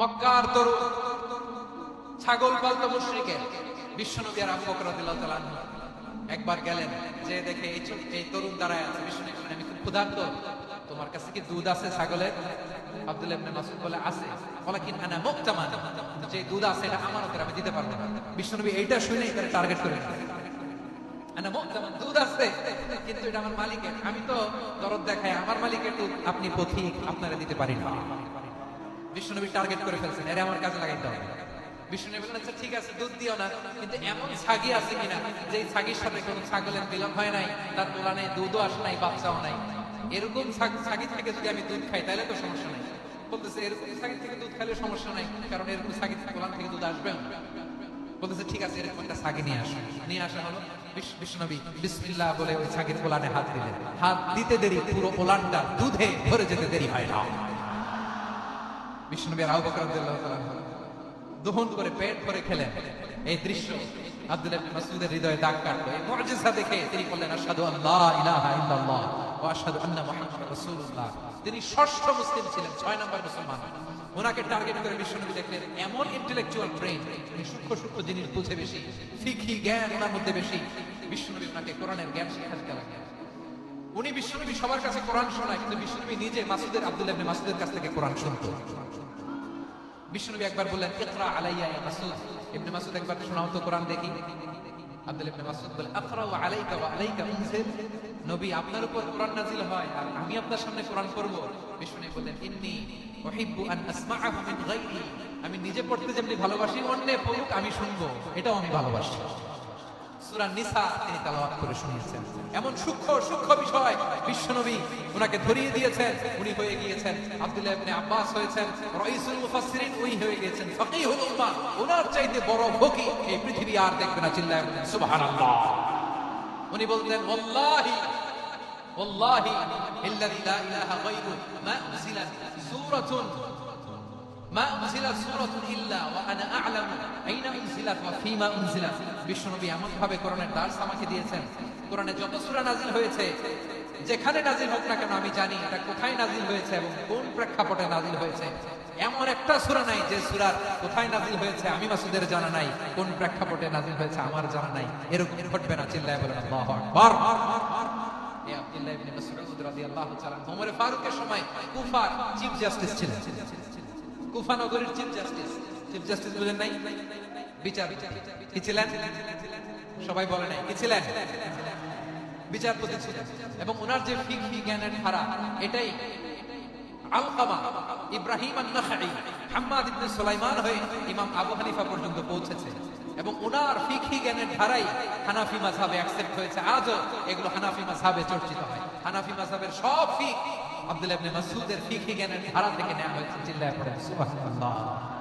মক্কার তরুণ ছাগল বিশ্বনবী আর আবু একবার গেলেন যে দেখে এই এই তরুণ দাঁড়ায় আছে বিশ্বনবী আমি খুব ক্ষুধার্ত। তোমার কাছে কি দুধ আছে ছাগলের? ইবনে বলে, আছে। যে দুধ আছে, এটা আমার আমানতের আমি দিতে পারব না। বিশ্বনবী এইটা করে টার্গেট করে। আনা দুধ আছে, কিন্তু এটা আমার মালিকের। আমি তো দরদ দেখাই, আমার মালিকের দুধ আপনি পথিক, আপনারা দিতে পারি না। বিষ্ণুনবী টার্গেট করে ফেলছেন, এর আমার কাজে লাগাইতে হবে। বিষ্ণুনবী আচ্ছা ঠিক আছে, দুধ দিও না, কিন্তু এমন ছাগি আছে কিনা যে ছাগির সাথে কোনো ছাগলের হয় নাই, তার তোলা দুধও আসে নাই, বাচ্চাও নাই। এরকম ছাগি থেকে যদি আমি দুধ খাই, তাহলে তো সমস্যা নাই। বলতেছে, এরকম ছাগি থেকে দুধ খাইলে সমস্যা নাই, কারণ এরকম ছাগি থেকে দুধ আসবে বলতেছে, ঠিক আছে, এরকম একটা ছাগি নিয়ে আসো। নিয়ে আসা হলো বিষ্ণুনবী বিসমিল্লাহ বলে ওই ছাগির কোলানে হাত দিলেন। হাত দিতে দেরি, পুরো ওলানটা দুধে ভরে যেতে দেরি হয় না। বকর করে পেট ভরে খেলেন। এই দৃশ্য তিনি ষষ্ঠ ছিলেন, ছয় নম্বর ওনাকে টার্গেট করে দেখলেন, এমন ইন্টেলেকচুয়াল সূক্ষ্ম সূক্ষ্ম বেশি, ফিকহি জ্ঞান ওনার বেশি। ওনাকে লাগলেন। উনি বিশ্বনবী সবার কাছে কোরআন শোনায়, কিন্তু বিশ্বনবী নিজে মাসুদের, আব্দুল্লাহ মাসুদের কাছ থেকে কোরআন শুনতো। বিশ্বনবী একবার বললেন, ইকরা আলাইয়া ইয়া মাসুদ। ইবনে মাসুদ একবার, শোনাও তো কোরআন দেখি। আব্দুল্লাহ ইবনে মাসুদ বলে আকরাউ আলাইকা ওয়া আলাইকা নবী, আপনার উপর কোরআন নাজিল হয় আর আমি আপনার সামনে কোরআন পড়ব। বিশ্বনবী বললেন, ইন্নী উহিব্বু আন আসমাআহু মিন আমি নিজে পড়তে যেমনি ভালোবাসি, অন্য পড়ুক, আমি শুনব। এটাও আমি ভালোবাসি। সূরা নিসা তিনি তেলাওয়াত করে শুনিয়েছেন। এমন সূক্ষ্ম সূক্ষ্ম বিষয় বিশ্বনবী ওনাকে ধরিয়ে দিয়েছেন, উনি হয়ে গিয়েছেন আব্দুল্লাহ ইবনে আব্বাস হয়েছেন, রাইসুল মুফাসসিরিন উনি হয়ে গিয়েছেন, ফাকিহুল উম্মাহ ওনার চাইতে বড় ফকি এই পৃথিবী আর দেখবে না, চিল্লায় বলেন সুবহানাল্লাহ। উনি বলতেন, ওয়াল্লাহি ওয়াল্লাহি, ইল্লাযী লা ইলাহা গায়রু মা উনজিলাত সূরাতুন যেখানে নাজিল হোক না কেন আমি জানি এটা কোথায় নাজিল হয়েছে এবং কোন প্রেক্ষাপটে নাজিল হয়েছে। এমন একটা নাই যে কোথায় নাজিল হয়েছে আমি মাসুদের জানা নাই, কোন প্রেক্ষাপটে নাজিল হয়েছে আমার জানা নাই। এরকম ঘটবে না, চিল্লায় বলেন আব্দুল্লাহ ইবনে মাসউদ রাদিয়াল্লাহু তাআলা ওমর ফারুকের সময় কুফার চিফ জাস্টিস ছিলেন। চিফ জাস্টিস চিফ জাস্টিস বলেন নাই? বিচার। কি ছিলেন? সবাই বলে নাই। কি ছিলেন? বিচারপতি ছিলেন। এবং ওনার যে জ্ঞানের ধারা, এটাই আলকামা ইব্রাহিম হাম্মাদ ইবনে সুলাইমান হয়ে ইমাম আবু হানিফা পর্যন্ত পৌঁছেছে। এবং ওনার ফিকহি জ্ঞানের ধারাই হানাফি মাযহাবে অ্যাকসেপ্ট হয়েছে। আজও এগুলো হানাফি মাযহাবে চর্চিত হয়। হানাফি মাযহাবের সব ফিক। আব্দুল ইবনে মাসউদের ফিকহি জ্ঞানের ধারা থেকে নেওয়া হয়েছে, চিল্লায় পড়ে সুবহানাল্লাহ।